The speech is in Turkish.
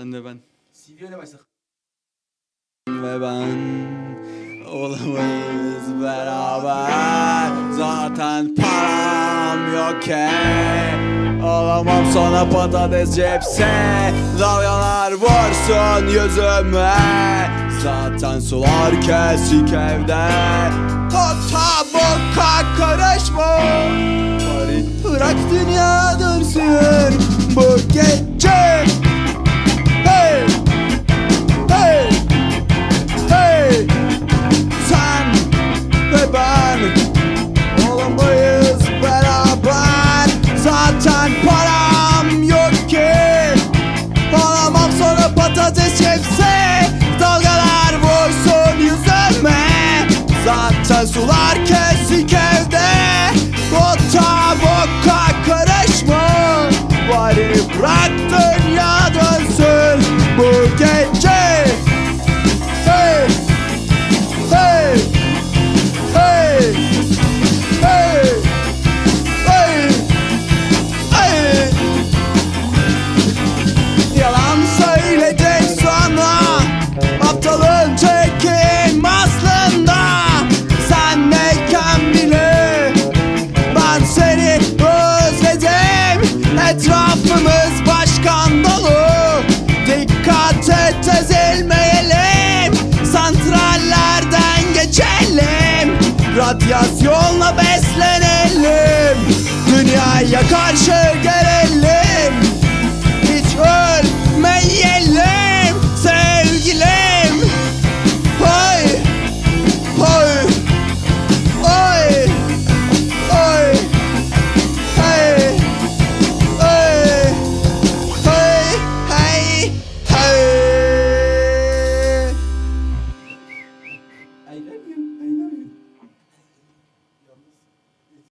Sen de ben. CD'yle başla. Ve ben olamayız beraber. Zaten param yok ki. Olamam sana patates cepse. Dalgalar vursun yüzüme. Zaten sular kesik evde. Kota boka karışma. Bari bırak dünya dönsün bu gece Zaten sular radyasyonla beslenelim. Dünyaya karşı gelelim Hiç ölmeyelim. Sevgilim. Oy, oy, oy, oy, hey, hey, hey, hey, hey. I love you, I love you.